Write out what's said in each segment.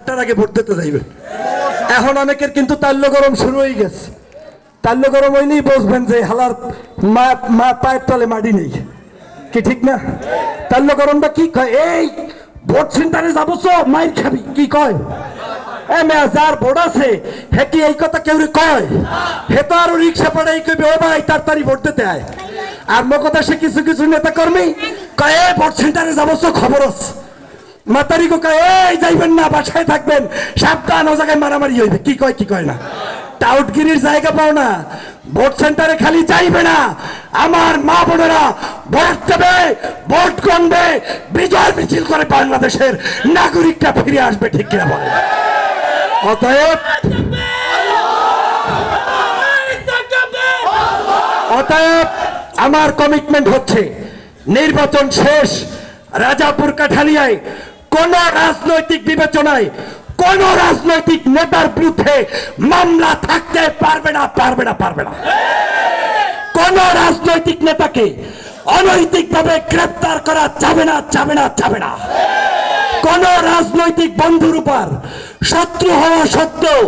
তার আগে ভোট দিতে যাইবেন এখন অনেকের কিন্তু তাল্য গরম শুরু হয়ে গেছে। তাল্য গরম হইলেই বুঝবেন যে হালার মা মা পায়ের তলে নেই। কি ঠিক না? তাল্য গরমটা কি কয়? এই, ভোট সেন্টারে যাব খাবি। কি কয়? এ মেয়া, যার ভোট আছে, হে কি এই কথা কেউ কয়? হে তো আরও রিক্সা পাড়াই কইবে, ও ভাই, তাড়াতাড়ি ভোট দিতে আয়। আর মকতা সে কিছু কিছু নেতা কর্মী কয় ভোট সেন্টারে যাব খবর আছে। মাতারি কোকা, এই, যাইবেন না, বাসায় থাকবেন। সাবধান, ও জায়গায় মারামারি হইবে। কি কয় কি কয় না। টাউটগিরির জায়গা পাও না। ভোট সেন্টারে খালি যাইবে না। আমার মা বোনেরা ভোট দেবে, ভোট গণবে, বিজয় মিছিল করে বাংলাদেশের নাগরিকটা ফিরে আসবে, ঠিক কিনা বলে অতএব অতএব আমার কমিটমেন্ট হচ্ছে, নির্বাচন শেষ, রাজাপুর কাঠালিয়ায় কোন রাজনৈতিক বিবেচনায়, কোন রাজনৈতিক নেতার বিরুদ্ধে মামলা থাকতে পারবে না পারবে না পারবে না। কোন রাজনৈতিক নেতাকে অনৈতিকভাবে গ্রেপ্তার করা যাবে না যাবে না যাবে না। কোন রাজনৈতিক বন্ধুর উপর শত্রু হওয়া সত্ত্বেও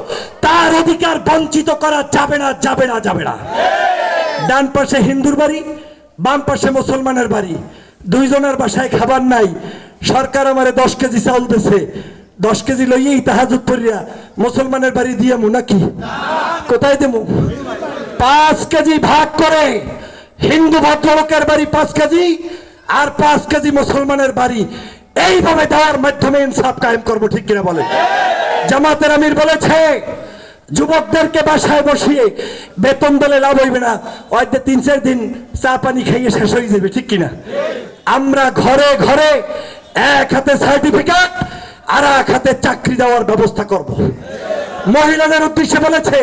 তার অধিকার বঞ্চিত করা যাবে না যাবে না যাবে না। ডান পাশে হিন্দুর বাড়ি, বাম পাশে মুসলমানের বাড়ি। দুইজনের বাসায় খাবার নাই সরকার আমারে দশ কেজি চাউল দিছে। দশ কেজি লইয়েই তাহাজুত করিয়া মুসলমানের বাড়ি দিয়ে মু নাকি? কোথায় দেবো পাঁচ কেজি ভাগ করে হিন্দু ভদ্রলোকের বাড়ি পাঁচ কেজি আর পাঁচ কেজি মুসলমানের বাড়ি। এইভাবে দেওয়ার মাধ্যমে ইনসাফ কায়েম করব, ঠিক কিনা বলে? জামাতের আমির বলেছে, যুবকদেরকে বাসায় বসিয়ে বেতন দিলে লাভ হইবে না। হয়তো তিন চার দিন চা পানি খাইয়ে শেষ হয়ে যাবে, ঠিক কিনা? আমরা ঘরে ঘরে এক হাতে সার্টিফিকেট আর এক হাতে চাকরি দেওয়ার ব্যবস্থা করব। মহিলাদের উদ্দেশ্যে বলেছে,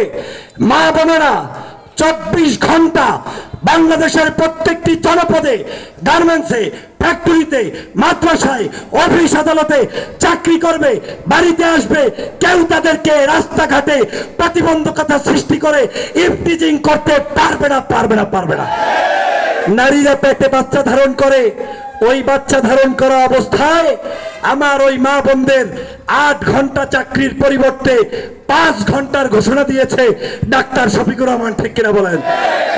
মা বোনেরা চব্বিশ ঘণ্টা বাংলাদেশের প্রত্যেকটি জনপদে গার্মেন্টসে ফ্যাক্টরিতে মাদ্রাসায় অফিস আদালতে চাকরি করবে, বাড়িতে আসবে, কেউ তাদেরকে রাস্তাঘাটে প্রতিবন্ধকতা সৃষ্টি করে ইফটিজিং করতে পারবে না পারবে না পারবে না। নারীরা পেটে বাচ্চা ধারণ করে, ওই বাচ্চা ধারণ করা অবস্থায় আমার ওই মা বোনদের আট ঘণ্টা চাকরির পরিবর্তে পাঁচ ঘণ্টার ঘোষণা দিয়েছে ডাক্তার শফিকুর রহমান, ঠিক কিনা বলেন?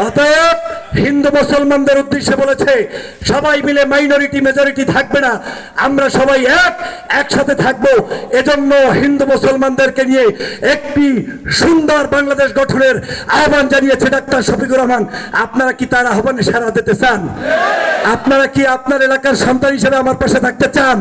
অতএব হিন্দু মুসলমানদের উদ্দেশ্যে বলেছে, সবাই মিলে মাইনরিটি মেজরিটি থাকবে না। আমরা সবাই এক, একসাথে থাকব। এজন্য হিন্দু মুসলমানদেরকে নিয়ে একটি সুন্দর বাংলাদেশ গঠনের আহ্বান জানিয়েছে ডাক্তার শফিকুর রহমান। আপনারা কি তার আহ্বানে সাড়া দিতে চান? আপনারা কি আপনার এলাকার সন্তান হিসেবে আমার পাশে থাকতে চান?